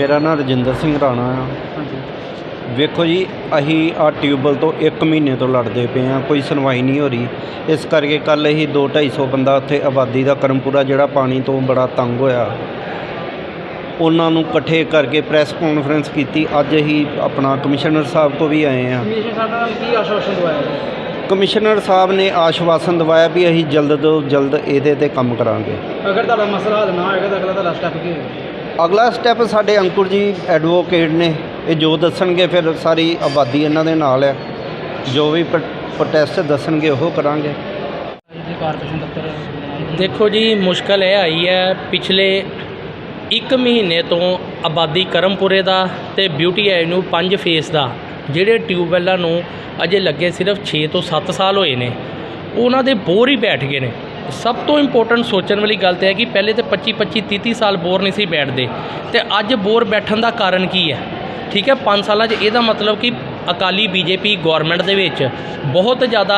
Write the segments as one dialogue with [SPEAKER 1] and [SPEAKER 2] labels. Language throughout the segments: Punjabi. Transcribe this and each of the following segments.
[SPEAKER 1] ਮੇਰਾ ਨਾਮ ਰਜਿੰਦਰ ਸਿੰਘ ਰਾਣਾ ਆ। ਵੇਖੋ ਜੀ ਅਸੀਂ ਆ ਟਿਊਬਲ ਤੋਂ 1 ਮਹੀਨੇ ਤੋਂ ਲੜਦੇ ਪਏ ਆ ਕੋਈ ਸੁਣਵਾਈ ਨਹੀਂ ਹੋ ਰਹੀ। ਇਸ ਕਰਕੇ ਕੱਲ ਅਸੀਂ 2 250 ਬੰਦਾ ਉੱਥੇ ਆਬਾਦੀ ਦਾ ਕਰਮਪੁਰਾ ਜਿਹੜਾ ਪਾਣੀ ਤੋਂ ਬੜਾ ਤੰਗ ਹੋਇਆ ਉਹਨਾਂ ਨੂੰ ਇਕੱਠੇ ਕਰਕੇ ਪ੍ਰੈਸ ਕਾਨਫਰੰਸ ਕੀਤੀ। ਅੱਜ ਅਸੀਂ ਆਪਣਾ ਕਮਿਸ਼ਨਰ ਸਾਹਿਬ ਕੋ ਵੀ ਆਏ ਆ।
[SPEAKER 2] ਕਮਿਸ਼ਨ ਸਾਡਾ ਨਾਲ ਕੀ ਆਸ਼ਵਾਸਨ ਦਵਾਇਆ? ਹੈ?
[SPEAKER 1] ਕਮਿਸ਼ਨਰ ਸਾਹਿਬ ਨੇ ਆਸ਼ਵਾਸਨ ਦਵਾਇਆ ਵੀ ਅਸੀਂ ਜਲਦ ਤੋਂ ਜਲਦ ਇਹਦੇ ਤੇ ਕੰਮ ਕਰਾਂਗੇ।
[SPEAKER 2] ਅਗਰ ਤੁਹਾਡਾ ਮਸਲਾ ਹੱਲ ਨਾ ਹੋਏਗਾ ਤਾਂ ਅਗਲਾ ਤੁਹਾਡਾ ਸਟੈਪ ਕੀ ਹੋਏਗਾ?
[SPEAKER 1] ਅਗਲਾ ਸਟੈਪ ਸਾਡੇ ਅੰਕੁਰ ਜੀ ਐਡਵੋਕੇਟ ਨੇ, ਇਹ ਜੋ ਦੱਸਣਗੇ ਫਿਰ ਸਾਰੀ ਆਬਾਦੀ ਇਹਨਾਂ ਦੇ ਨਾਲ ਹੈ ਜੋ ਵੀ ਪ੍ਰੋਟੈਸਟ ਦੱਸਣਗੇ ਉਹ ਕਰਾਂਗੇ।
[SPEAKER 3] ਦੇਖੋ ਜੀ, ਮੁਸ਼ਕਲ ਇਹ ਆਈ ਹੈ, ਪਿਛਲੇ 1 ਮਹੀਨੇ ਤੋਂ ਆਬਾਦੀ ਕਰਮਪੁਰੇ ਦਾ ਤੇ ਬਿਊਟੀ ਐਵਨਿਊ ਪੰਜ ਫੇਸ ਦਾ, ਜਿਹੜੇ ਟਿਊਬਵੈੱਲਾਂ ਨੂੰ ਅਜੇ ਲੱਗੇ ਸਿਰਫ 6 ਤੋਂ 7 ਸਾਲ ਹੋਏ ਨੇ, ਉਹਨਾਂ ਦੇ ਬੋਰ ਹੀ ਬੈਠ ਗਏ ਨੇ। ਸਭ ਤੋਂ ਇੰਪੋਰਟੈਂਟ ਸੋਚਣ ਵਾਲੀ ਗੱਲ ਤੇ ਹੈ ਕਿ ਪਹਿਲੇ ਤੇ 25 25 30 30 ਸਾਲ ਬੋਰ ਨਹੀਂ ਸੀ ਬੈਠਦੇ। ਤੇ ਅੱਜ ਬੋਰ ਬੈਠਣ ਦਾ ਕਾਰਨ ਕੀ ਹੈ? ਠੀਕ ਹੈ 5 ਸਾਲਾਂ 'ਚ ਇਹਦਾ ਮਤਲਬ ਕਿ ਅਕਾਲੀ ਬੀਜੇਪੀ ਗਵਰਨਮੈਂਟ ਦੇ ਵਿੱਚ ਬਹੁਤ ਜ਼ਿਆਦਾ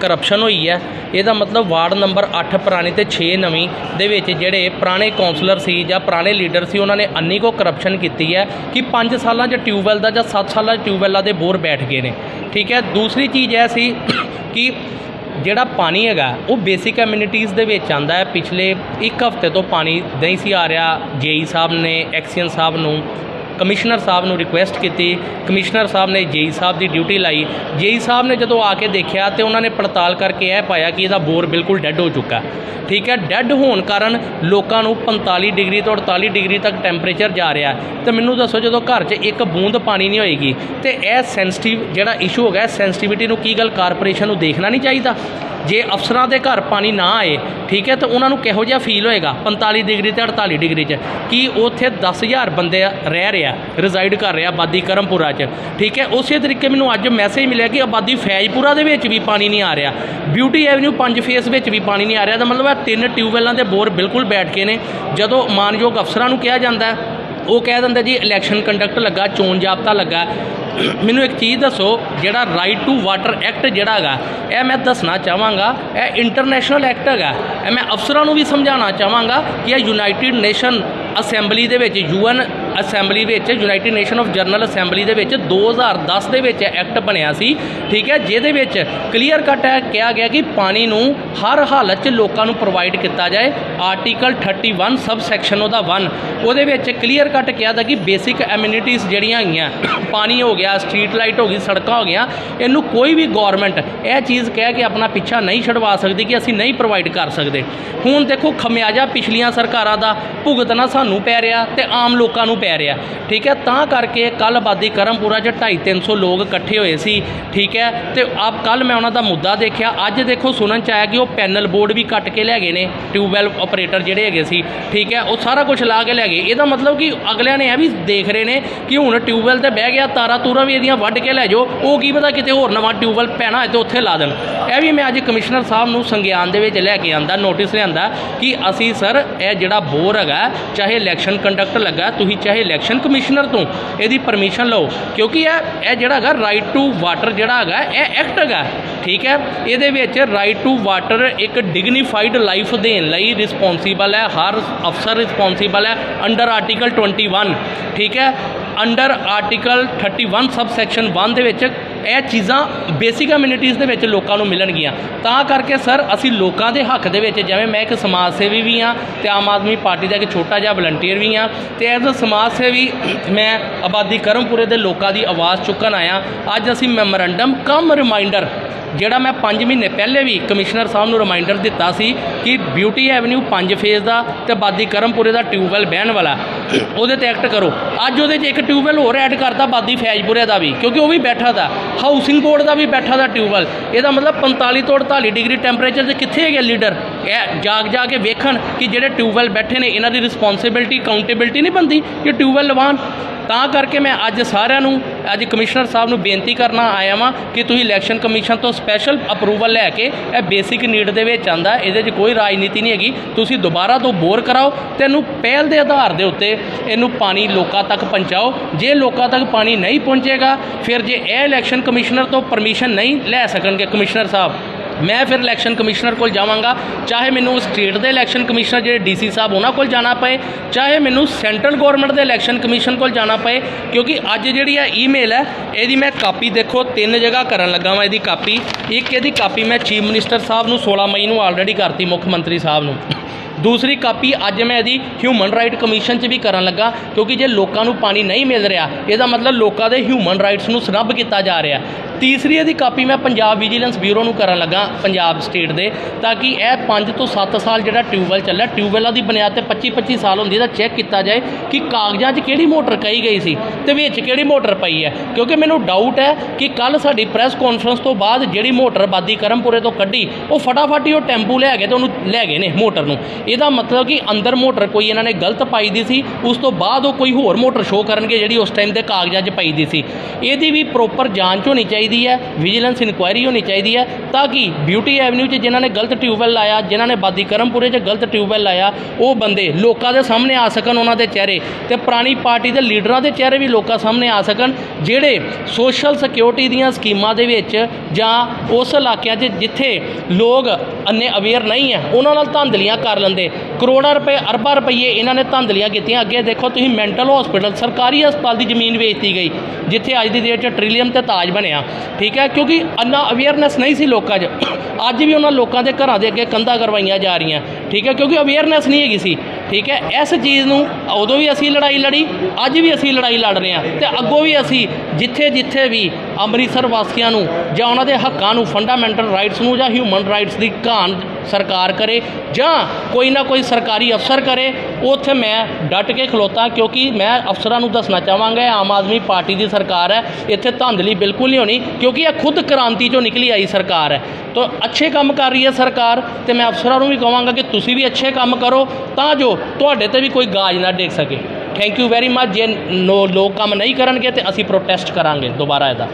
[SPEAKER 3] ਕਰਪਸ਼ਨ ਹੋਈ ਹੈ। ਇਹਦਾ ਮਤਲਬ ਵਾਰਡ ਨੰਬਰ 8 ਪੁਰਾਣੀ ਤੇ 6 ਨਵੀਂ ਦੇ ਵਿੱਚ ਜਿਹੜੇ ਪੁਰਾਣੇ ਕਾਉਂਸਲਰ ਸੀ ਜਾਂ ਪੁਰਾਣੇ ਲੀਡਰ ਸੀ, ਉਹਨਾਂ ਨੇ ਅੰਨੀ ਕੋ ਕਰਪਸ਼ਨ ਕੀਤੀ ਹੈ ਕਿ 5 ਸਾਲਾਂ 'ਚ ਟਿਊਬਵੈੱਲ ਦਾ ਜਾਂ 7 ਸਾਲਾਂ 'ਚ ਟਿਊਬਵੈੱਲਾਂ ਦੇ ਬੋਰ ਬੈਠ ਗਏ ਨੇ। ਠੀਕ ਹੈ, ਦੂਸਰੀ ਚੀਜ਼ ਇਹ ਸੀ ਕਿ ਜਿਹੜਾ ਪਾਣੀ ਹੈਗਾ, ਉਹ ਬੇਸਿਕ ਕਮਿਊਨਿਟੀਜ਼ ਦੇ ਵਿੱਚ ਆਂਦਾ ਹੈ। ਪਿਛਲੇ ਇੱਕ ਹਫ਼ਤੇ ਤੋਂ ਪਾਣੀ ਨਹੀਂ ਸੀ ਆ ਰਿਹਾ। ਜੇਈ ਸਾਹਿਬ ਨੇ, ਐਕਸੀਅਨ ਸਾਹਿਬ ਨੂੰ ਕਮਿਸ਼ਨਰ ਸਾਹਿਬ ਨੂੰ ਰਿਕੁਐਸਟ ਕੀਤੀ। ਕਮਿਸ਼ਨਰ ਸਾਹਿਬ ਨੇ ਜੇਈ ਸਾਹਿਬ ਦੀ ਡਿਊਟੀ ਲਾਈ। ਜੇਈ ਸਾਹਿਬ ਨੇ ਜਦੋਂ ਆ ਕੇ ਦੇਖਿਆ ਤੇ ਉਹਨਾਂ ਨੇ ਪੜਤਾਲ ਕਰਕੇ ਇਹ ਪਾਇਆ ਕਿ ਇਹਦਾ ਬੋਰ ਬਿਲਕੁਲ ਡੈੱਡ ਹੋ ਚੁੱਕਾ। ਠੀਕ ਹੈ ਡੈੱਡ ਹੋਣ ਕਾਰਨ ਲੋਕਾਂ ਨੂੰ 45 ਡਿਗਰੀ ਤੋਂ 48 ਡਿਗਰੀ ਤੱਕ ਟੈਂਪਰੇਚਰ ਜਾ ਰਿਹਾ। ਹੈ। ਤੇ ਮੈਨੂੰ ਦੱਸੋ ਜਦੋਂ ਘਰ 'ਚ ਇੱਕ ਬੂੰਦ ਪਾਣੀ ਨਹੀਂ ਹੋਏਗੀ, ਤੇ ਇਹ ਸੈਂਸਿਟਿਵ ਜਿਹੜਾ ਇਸ਼ੂ ਹੋ ਗਿਆ ਸੈਂਸਿਟਿਵਿਟੀ ਨੂੰ ਕੀ ਗੱਲ ਕਾਰਪੋਰੇਸ਼ਨ ਨੂੰ ਦੇਖਣਾ ਨਹੀਂ ਚਾਹੀਦਾ? ਜੇ ਅਫਸਰਾਂ ਦੇ ਘਰ ਪਾਣੀ ਨਾ ਆਏ, ਠੀਕ ਹੈ, ਤਾਂ ਉਹਨਾਂ ਨੂੰ ਕਿਹੋ ਜਿਹਾ ਫੀਲ ਹੋਏਗਾ? 45 ਡਿਗਰੀ ਤੇ 48 ਡਿਗਰੀ 'ਚ। ਕਿ ਉੱਥੇ 10000 ਬੰਦੇ ਰਹਿ ਰਿਹਾ ਰਿਜ਼ਾਈਡ ਕਰ ਰਿਹਾ ਆਬਾਦੀ ਕਰਮਪੁਰਾ 'ਚ? ਠੀਕ ਹੈ, ਉਸੇ ਤਰੀਕੇ ਮੈਨੂੰ ਅੱਜ ਮੈਸੇਜ ਮਿਲਿਆ ਕਿ ਆਬਾਦੀ ਫੈਜ਼ਪੁਰਾ ਦੇ ਵਿੱਚ ਵੀ ਪਾਣੀ ਨਹੀਂ ਆ ਰਿਹਾ। ਬਿਊਟੀ ਐਵਨਿਊ ਪੰਜ ਫੇਸ ਵਿੱਚ ਵੀ ਪਾਣੀ ਨਹੀਂ ਆ ਰਿਹਾ। ਤਾਂ ਮਤਲਬ ਇਹ ਤਿੰਨ ਟਿਊਬਵੈੱਲਾਂ ਦੇ ਬੋਰ ਬਿਲਕੁਲ ਬੈਠ ਕੇ ਨੇ। ਜਦੋਂ ਮਾਨਯੋਗ ਅਫਸਰਾਂ ਨੂੰ ਕਿਹਾ ਜਾਂਦਾ ਹੈ ਉਹ ਕਹਿ ਦਿੰਦਾ ਜੀ ਇਲੈਕਸ਼ਨ ਕੰਡਕਟ ਲੱਗਾ, ਚੋਣ ਜਾਬਤਾ ਲੱਗਾ। ਮੈਨੂੰ ਇੱਕ ਚੀਜ਼ ਦੱਸੋ, ਜਿਹੜਾ ਰਾਈਟ ਟੂ ਵਾਟਰ ਐਕਟ ਜਿਹੜਾ ਹੈਗਾ, ਇਹ ਮੈਂ ਦੱਸਣਾ ਚਾਹਾਂਗਾ, ਇਹ ਇੰਟਰਨੈਸ਼ਨਲ ਐਕਟ ਹੈਗਾ। ਇਹ ਮੈਂ ਅਫਸਰਾਂ ਨੂੰ ਵੀ ਸਮਝਾਉਣਾ ਚਾਹਾਂਗਾ ਕਿ ਇਹ ਯੂਨਾਈਟਿਡ ਨੇਸ਼ਨ ਅਸੈਂਬਲੀ ਦੇ ਵਿੱਚ ਯੂਐਨ ਅਸੈਂਬਲੀ ਵਿੱਚ, united nation of general assembly ਦੇ ਵਿੱਚ 2010 ਦੇ ਵਿੱਚ ਐਕਟ ਬਣਿਆ ਸੀ, ਠੀਕ ਹੈ, ਜਿਹਦੇ ਵਿੱਚ ਕਲੀਅਰ ਕੱਟ ਹੈ, ਕਿਹਾ ਗਿਆ ਕਿ ਪਾਣੀ ਨੂੰ ਹਰ ਹਾਲਤ 'ਚ ਲੋਕਾਂ ਨੂੰ ਪ੍ਰੋਵਾਈਡ ਕੀਤਾ ਜਾਏ। ਆਰਟੀਕਲ 31 ਸਬ ਸੈਕਸ਼ਨ ਉਹਦਾ 1 ਉਹਦੇ ਵਿੱਚ ਕਲੀਅਰ ਕੱਟ ਕਿਹਾ ਦਾ ਕਿ ਬੇਸਿਕ ਐਮਿਨਿਟੀਜ਼ ਜਿਹੜੀਆਂ ਹੈਗੀਆਂ, ਪਾਣੀ ਹੋ ਗਿਆ ਸਟਰੀਟ ਲਾਈਟ ਹੋ ਗਈ, ਸੜਕਾਂ ਹੋ ਗਈਆਂ, ਇਹਨੂੰ ਕੋਈ ਵੀ ਗਵਰਨਮੈਂਟ ਇਹ ਚੀਜ਼ ਕਹਿ ਕੇ ਆਪਣਾ ਪਿੱਛਾ ਨਹੀਂ ਛਡਵਾ ਸਕਦੀ ਕਿ ਅਸੀਂ ਨਹੀਂ ਪ੍ਰੋਵਾਈਡ ਕਰ ਸਕਦੇ। ਹੁਣ ਦੇਖੋ ਖਮਿਆਜਾ ਪਿਛਲੀਆਂ ਸਰਕਾਰਾਂ ਦਾ ਭੁਗਤਣਾ ਸਾਨੂੰ ਪੈ ਰਿਹਾ ਤੇ ਆਮ ਲੋਕਾਂ ਨੂੰ ਪੈ ਰਿਹਾ। ਠੀਕ ਹੈ, ਤਾਂ ਕਰਕੇ ਕੱਲ ਆਬਾਦੀ ਕਰਮਪੁਰਾ 'ਚ 250 300 ਲੋਕ ਇਕੱਠੇ ਹੋਏ ਸੀ, ਠੀਕ ਹੈ, ਤੇ ਆਪ ਕੱਲ ਮੈਂ ਉਹਨਾਂ ਦਾ ਮੁੱਦਾ ਦੇਖਿਆ। ਅੱਜ ਦੇਖੋ ਸੁਣਨ ਚ ਆਇਆ ਕਿ ਉਹ ਪੈਨਲ ਬੋਰਡ ਵੀ ਕੱਟ ਕੇ ਲੈ ਗਏ ਨੇ, ਟਿਊਬਵੈਲ ਆਪਰੇਟਰ ਜਿਹੜੇ ਹੈਗੇ ਸੀ, ਠੀਕ ਹੈ, ਉਹ ਸਾਰਾ ਕੁਝ ਲਾ ਕੇ ਲੈ ਗਏ। ਇਹਦਾ ਮਤਲਬ ਕਿ ਅਗਲਿਆਂ ਨੇ ਇਹ ਵੀ ਦੇਖ ਰਹੇ ਨੇ ਕਿ ਹੁਣ ਟਿਊਬਵੈਲ ਤੇ ਬਹਿ ਗਿਆ, ਤਾਰਾ ਤੂਰਾ ਵੀ ਇਹਦੀਆਂ ਵੱਢ ਕੇ ਲੈ ਜਾਓ, ਉਹ ਕੀ ਪਤਾ ਕਿਤੇ ਹੋਰ ਨਵਾਂ ਟਿਊਬਵੈਲ ਪੈਣਾ ਹੋਏ ਤੇ ਉੱਥੇ ਲਾ ਦੇਣ। ਇਹ ਵੀ ਮੈਂ ਅੱਜ ਕਮਿਸ਼ਨਰ ਸਾਹਿਬ ਨੂੰ ਸੰਗਿਆਨ ਦੇ ਵਿੱਚ ਲੈ ਕੇ ਆਂਦਾ, ਨੋਟਿਸ ਲਿਆਂਦਾ ਕਿ ਅਸੀਂ ਸਰ, ਇਹ ਜਿਹੜਾ ਬੋਰ ਹੈਗਾ, ਚਾਹੇ ਇਲੈਕਸ਼ਨ ਕੰਡਕਟ ਲੱਗਾ, ਤੁਸੀਂ ਚਾਹੇ ਇਲੈਕਸ਼ਨ ਕਮਿਸ਼ਨਰ ਤੋਂ ਇਹਦੀ ਪਰਮਿਸ਼ਨ ਲਓ, ਕਿਉਂਕਿ ਇਹ ਇਹ ਜਿਹੜਾ ਹੈਗਾ ਰਾਈਟ ਟੂ ਵਾਟਰ ਜਿਹੜਾ ਹੈਗਾ, ਇਹ ਐਕਟ ਹੈਗਾ। ਠੀਕ ਹੈ? ਇਹਦੇ ਵਿੱਚ ਰਾਈਟ ਟੂ ਵਾਟਰ ਇੱਕ ਡਿਗਨੀਫਾਈਡ ਲਾਈਫ ਦੇਣ ਲਈ ਰਿਸਪੌਂਸੀਬਲ ਹੈ, ਹਰ ਅਫਸਰ ਰਿਸਪੌਂਸੀਬਲ ਹੈ ਅੰਡਰ ਆਰਟੀਕਲ 21 ਠੀਕ ਹੈ? ਅੰਡਰ ਆਰਟੀਕਲ 31 ਸਬ ਸੈਕਸ਼ਨ 1 ਦੇ ਵਿੱਚ ਇਹ ਚੀਜ਼ਾਂ ਬੇਸਿਕ ਕਮਿਊਨਿਟੀਜ਼ ਦੇ ਵਿੱਚ ਲੋਕਾਂ ਨੂੰ ਮਿਲਣਗੀਆਂ। ਤਾਂ ਕਰਕੇ ਸਰ, ਅਸੀਂ ਲੋਕਾਂ ਦੇ ਹੱਕ ਦੇ ਵਿੱਚ ਜਿਵੇਂ ਮੈਂ ਇੱਕ ਸਮਾਜ ਸੇਵੀ ਵੀ ਹਾਂ ਤੇ ਆਮ ਆਦਮੀ ਪਾਰਟੀ ਦਾ ਇੱਕ ਛੋਟਾ ਜਿਹਾ ਵਲੰਟੀਅਰ ਵੀ ਹਾਂ ਤੇ ਐਜ਼ ਅ ਸਮਾਜ ਸੇਵੀ ਮੈਂ ਆਬਾਦੀ ਕਰਮਪੁਰੇ ਦੇ ਲੋਕਾਂ ਦੀ ਆਵਾਜ਼ ਚੁੱਕਣ ਆਇਆ। ਅੱਜ ਅਸੀਂ ਮੈਮੋਰੈਂਡਮ ਕਮ ਰਿਮਾਈਂਡਰ ਜਿਹੜਾ ਮੈਂ 5 ਮਹੀਨੇ ਪਹਿਲੇ ਵੀ ਕਮਿਸ਼ਨਰ ਸਾਹਿਬ ਨੂੰ ਰਿਮਾਈਂਡਰ ਦਿੱਤਾ ਸੀ ਕਿ ਬਿਊਟੀ ਐਵਨਿਊ 5 ਫੇਜ਼ ਦਾ ਤੇ ਬਾਦੀ ਕਰਮਪੁਰੇ ਦਾ ਟਿਊਬਵੈਲ ਬਹਿਣ ਵਾਲਾ। ਉਹਦੇ ਤੇ ਐਕਟ ਕਰੋ। ਅੱਜ ਉਹਦੇ 'ਚ ਇੱਕ ਟਿਊਬਵੈਲ ਹੋਰ ਐਡ ਕਰਤਾ ਬਾਦੀ ਫੈਜ਼ਪੁਰੇ ਦਾ ਵੀ, ਕਿਉਂਕਿ ਉਹ ਵੀ ਬੈਠਾ ਦਾ ਹਾਊਸਿੰਗ ਬੋਰਡ ਦਾ ਵੀ ਬੈਠਾ ਦਾ ਟਿਊਬਵੈਲ। ਇਹਦਾ ਮਤਲਬ 45 ਤੋਂ 48 ਡਿਗਰੀ ਟੈਂਪਰੇਚਰ ਤੇ ਕਿੱਥੇ ਹੈਗੇ ਲੀਡਰ? ਇਹ ਜਾਗ ਜਾ ਕੇ ਵੇਖਣ ਕਿ ਜਿਹੜੇ ਟਿਊਬਵੈਲ ਬੈਠੇ ਨੇ, ਇਹਨਾਂ ਦੀ ਰਿਸਪੌਂਸਿਬਿਲਟੀ ਅਕਾਊਂਟੇਬਿਲਟੀ ਨਹੀਂ ਬੰਦੀ ਕਿ ਟਿਊਬਵੈਲ ਲਵਾਉਣ। ਤਾਂ ਕਰਕੇ ਮੈਂ ਅੱਜ ਸਾਰਿਆਂ ਨੂੰ, ਅੱਜ ਕਮਿਸ਼ਨਰ ਸਾਹਿਬ ਨੂੰ ਬੇਨਤੀ ਕਰਨਾ ਆਇਆ ਵਾਂ ਕਿ ਤੁਸੀਂ ਇਲੈਕਸ਼ਨ ਕਮਿਸ਼ਨ ਤੋਂ ਸਪੈਸ਼ਲ ਅਪਰੂਵਲ ਲੈ ਕੇ ਇਹ ਬੇਸਿਕ ਨੀਡ ਦੇ ਵਿੱਚ ਆਂਦਾ। ਇਹਦੇ 'ਚ ਕੋਈ ਰਾਜਨੀਤੀ ਨਹੀਂ ਹੈਗੀ। ਤੁਸੀਂ ਦੁਬਾਰਾ ਤੋਂ ਬੋਰ ਕਰਾਓ। ਤੇ ਇਹਨੂੰ ਪਹਿਲ ਦੇ ਆਧਾਰ ਦੇ ਉੱਤੇ ਇਹਨੂੰ ਪਾਣੀ ਲੋਕਾਂ ਤੱਕ ਪਹੁੰਚਾਓ। ਜੇ ਲੋਕਾਂ ਤੱਕ ਪਾਣੀ ਨਹੀਂ ਪਹੁੰਚੇਗਾ, ਫਿਰ ਜੇ ਇਹ ਇਲੈਕਸ਼ਨ ਕਮਿਸ਼ਨਰ ਤੋਂ ਪਰਮਿਸ਼ਨ ਨਹੀਂ ਲੈ ਸਕਣਗੇ ਕਮਿਸ਼ਨਰ ਸਾਹਿਬ, ਮੈਂ ਫਿਰ ਇਲੈਕਸ਼ਨ ਕਮਿਸ਼ਨਰ ਕੋਲ ਜਾਵਾਂਗਾ। ਚਾਹੇ ਮੈਨੂੰ ਸਟੇਟ ਦੇ ਇਲੈਕਸ਼ਨ ਕਮਿਸ਼ਨਰ ਜਿਹੜੇ ਡੀਸੀ ਸਾਹਿਬ ਉਹਨਾਂ ਕੋਲ ਜਾਣਾ ਪਏ, ਚਾਹੇ ਮੈਨੂੰ ਸੈਂਟਰਲ ਗਵਰਨਮੈਂਟ ਦੇ ਇਲੈਕਸ਼ਨ ਕਮਿਸ਼ਨ ਕੋਲ ਜਾਣਾ ਪਏ, ਕਿਉਂਕਿ ਅੱਜ ਜਿਹੜੀ ਆ ਈਮੇਲ ਹੈ, ਇਹਦੀ ਮੈਂ ਕਾਪੀ ਦੇਖੋ, ਤਿੰਨ ਜਗ੍ਹਾ ਕਰਨ ਲੱਗਾ ਵਾਂ ਇਹਦੀ ਕਾਪੀ। ਇੱਕ ਇਹਦੀ ਕਾਪੀ ਮੈਂ ਚੀਫ ਮਿਨਿਸਟਰ ਸਾਹਿਬ ਨੂੰ 16 ਮਈ ਨੂੰ ਆਲਰੇਡੀ ਕਰਤੀ ਮੁੱਖ ਮੰਤਰੀ ਸਾਹਿਬ ਨੂੰ। ਦੂਸਰੀ ਕਾਪੀ ਅੱਜ ਮੈਂ ਇਹਦੀ ਹਿਊਮਨ ਰਾਈਟ ਕਮਿਸ਼ਨ 'ਚ ਵੀ ਕਰਨ ਲੱਗਾ, ਕਿਉਂਕਿ ਜੇ ਲੋਕਾਂ ਨੂੰ ਪਾਣੀ ਨਹੀਂ ਮਿਲ ਰਿਹਾ, ਇਹਦਾ ਮਤਲਬ ਲੋਕਾਂ ਦੇ ਹਿਊਮਨ ਰਾਈਟਸ ਨੂੰ ਸਨੱਬ ਕੀਤਾ ਜਾ ਰਿਹਾ। ਤੀਸਰੀ ਇਹਦੀ ਕਾਪੀ ਮੈਂ ਪੰਜਾਬ ਵਿਜੀਲੈਂਸ ਬਿਊਰੋ ਨੂੰ ਕਰਨ ਲੱਗਾ ਪੰਜਾਬ ਸਟੇਟ ਦੇ, ਤਾਂ ਕਿ ਇਹ 5 ਤੋਂ 7 ਸਾਲ ਜਿਹੜਾ ਟਿਊਬਵੈਲ ਚੱਲਿਆ, ਟਿਊਬਵੈਲਾਂ ਦੀ ਬੁਨਿਆਦ ਤੇ 25 25 ਸਾਲ ਹੁੰਦੀ ਇਹਦਾ ਚੈੱਕ ਕੀਤਾ ਜਾਏ ਕਿ ਕਾਗਜ਼ਾਂ 'ਚ ਕਿਹੜੀ ਮੋਟਰ ਕਹੀ ਗਈ ਸੀ ਤੇ ਵਿੱਚ ਕਿਹੜੀ ਮੋਟਰ ਪਈ ਹੈ, ਕਿਉਂਕਿ ਮੈਨੂੰ ਡਾਊਟ ਹੈ ਕਿ ਕੱਲ ਸਾਡੀ ਪ੍ਰੈਸ ਕਾਨਫਰੰਸ ਤੋਂ ਬਾਅਦ ਜਿਹੜੀ ਮੋਟਰ ਬਾਦੀ ਕਰਮਪੁਰੇ ਤੋਂ ਕੱਢੀ, ਉਹ ਫਟਾਫਟ ਹੀ ਉਹ ਟੈਂਪੂ ਲੈ ਗਏ ਤੇ ਉਹਨੂੰ ਲੈ ਗਏ ਨੇ ਮੋਟਰ ਨੂੰ। ਇਹਦਾ ਮਤਲਬ ਕਿ ਅੰਦਰ ਮੋਟਰ ਕੋਈ ਇਹਨਾਂ ਨੇ ਗਲਤ ਪਾਈ ਦੀ ਸੀ, ਉਸ ਤੋਂ ਬਾਅਦ ਉਹ ਕੋਈ ਹੋਰ ਮੋਟਰ ਸ਼ੋਅ ਕਰਨਗੇ ਜਿਹੜੀ ਉਸ ਟਾਈਮ ਦੇ ਕਾਗਜ਼ਾਂ 'ਚ ਪਈ ਦੀ ਸੀ। ਇਹਦੀ ਵੀ ਪ੍ਰੋਪਰ ਜਾਂਚ ਹੋਣੀ ਚਾਹੀਦੀ ਹੈ ਵਿਜੀਲੈਂਸ ਇਨਕੁਆਇਰੀ ਹੋਣੀ ਚਾਹੀਦੀ ਹੈ, ਤਾਂ ਕਿ ਬਿਊਟੀ ਐਵਨਿਊ 'ਚ ਜਿਨ੍ਹਾਂ ਨੇ ਗਲਤ ਟਿਊਬਵੈਲ ਲਾਇਆ, ਜਿਨ੍ਹਾਂ ਨੇ ਬਾਦੀ ਕਰਮਪੁਰੇ 'ਚ ਗਲਤ ਟਿਊਬਵੈਲ ਲਾਇਆ, ਉਹ ਬੰਦੇ ਲੋਕਾਂ ਦੇ ਸਾਹਮਣੇ ਆ ਸਕਣ ਉਹਨਾਂ ਦੇ ਚਿਹਰੇ ਤੇ ਪੁਰਾਣੀ ਪਾਰਟੀ ਦੇ ਲੀਡਰਾਂ ਦੇ ਚਿਹਰੇ ਵੀ ਲੋਕਾਂ ਸਾਹਮਣੇ ਆ ਸਕਣ, ਜਿਹੜੇ ਸੋਸ਼ਲ ਸਿਕਿਉਰਿਟੀ ਦੀਆਂ ਸਕੀਮਾਂ ਦੇ ਵਿੱਚ ਜਾਂ ਉਸ ਇਲਾਕਿਆਂ 'ਚ ਜਿੱਥੇ ਲੋਕ ਅੰਨੇ ਅਵੇਅਰ ਨਹੀਂ ਹੈ ਉਹਨਾਂ ਨਾਲ ਧੰਦਲੀਆਂ ਕਰ ਲੈਂਦੇ। ਕਰੋੜਾਂ ਰੁਪਏ, ਅਰਬਾਂ ਰੁਪਏ ਇਹਨਾਂ ਨੇ ਧੰਦਲੀਆਂ ਕੀਤੀਆਂ। ਅੱਗੇ ਦੇਖੋ, ਤੁਸੀਂ ਮੈਂਟਲ ਹਸਪੀਟਲ ਸਰਕਾਰੀ ਹਸਪਤਾਲ ਦੀ ਜ਼ਮੀਨ ਵੇਚਤੀ ਗਈ, ਜਿੱਥੇ ਅੱਜ ਦੀ ਡੇਟ 'ਚ ਟ੍ਰਿਲੀਅਮ ਤੇ ਤਾਜ ਬਣਿਆ। ਠੀਕ ਹੈ, ਕਿਉਂਕਿ ਅੰਨਾ ਅਵੇਅਰਨੈਸ ਨਹੀਂ ਸੀ ਲੋਕਾਂ 'ਚ। ਅੱਜ ਵੀ ਉਹਨਾਂ ਲੋਕਾਂ ਦੇ ਘਰਾਂ ਦੇ ਅੱਗੇ ਕੰਧਾਂ ਕਰਵਾਈਆਂ ਜਾ ਰਹੀਆਂ। ਠੀਕ ਹੈ, ਕਿਉਂਕਿ ਅਵੇਅਰਨੈਸ ਨਹੀਂ ਹੈਗੀ ਸੀ। ਠੀਕ ਹੈ? ਇਸ ਚੀਜ਼ ਨੂੰ ਉਦੋਂ ਵੀ ਅਸੀਂ ਲੜਾਈ ਲੜੀ, ਅੱਜ ਵੀ ਅਸੀਂ ਲੜਾਈ ਲੜ ਰਹੇ ਹਾਂ ਤੇ ਅੱਗੋਂ ਵੀ ਅਸੀਂ ਜਿੱਥੇ ਜਿੱਥੇ ਵੀ ਅੰਮ੍ਰਿਤਸਰ ਵਾਸੀਆਂ ਨੂੰ ਜਾਂ ਉਹਨਾਂ ਦੇ ਹੱਕਾਂ ਨੂੰ ਫੰਡਾਮੈਂਟਲ ਰਾਈਟਸ ਨੂੰ ਜਾਂ ਹਿਊਮਨ ਰਾਈਟਸ ਦੀ ਘਾਣ ਸਰਕਾਰ ਕਰੇ ਜਾਂ ਕੋਈ ਨਾ ਕੋਈ ਸਰਕਾਰੀ ਅਫਸਰ ਕਰੇ ਉੱਥੇ ਮੈਂ ਡਟ ਕੇ ਖਲੋਤਾ ਕਿਉਂਕਿ ਮੈਂ ਅਫਸਰਾਂ ਨੂੰ ਦੱਸਣਾ ਚਾਹਾਂਗਾ ਆਮ ਆਦਮੀ ਪਾਰਟੀ ਦੀ ਸਰਕਾਰ ਹੈ, ਇੱਥੇ ਧਾਂਦਲੀ ਬਿਲਕੁਲ ਨਹੀਂ ਹੋਣੀ ਕਿਉਂਕਿ ਇਹ ਖੁਦ ਕ੍ਰਾਂਤੀ ਚੋਂ ਨਿਕਲੀ ਆਈ ਸਰਕਾਰ ਹੈ। ਤਾਂ ਅੱਛੇ ਕੰਮ ਕਰ ਰਹੀ ਹੈ ਸਰਕਾਰ ਤੇ ਮੈਂ ਅਫਸਰਾਂ ਨੂੰ ਵੀ ਕਹਾਂਗਾ ਕਿ ਤੁਸੀਂ ਵੀ ਅੱਛੇ ਕੰਮ ਕਰੋ ਤਾਂ ਜੋ ਤੁਹਾਡੇ ਤੇ ਵੀ ਕੋਈ ਗਾਜ ਨਾ ਡੇਗ ਸਕੇ। ਥੈਂਕ ਯੂ ਵੈਰੀ ਮੱਚ ਜੇ ਨੋ ਲੋਕ ਕੰਮ ਨਹੀਂ ਕਰਨਗੇ ਤੇ ਅਸੀਂ ਪ੍ਰੋਟੈਸਟ ਕਰਾਂਗੇ। ਦੁਬਾਰਾ ਇਹਦਾ।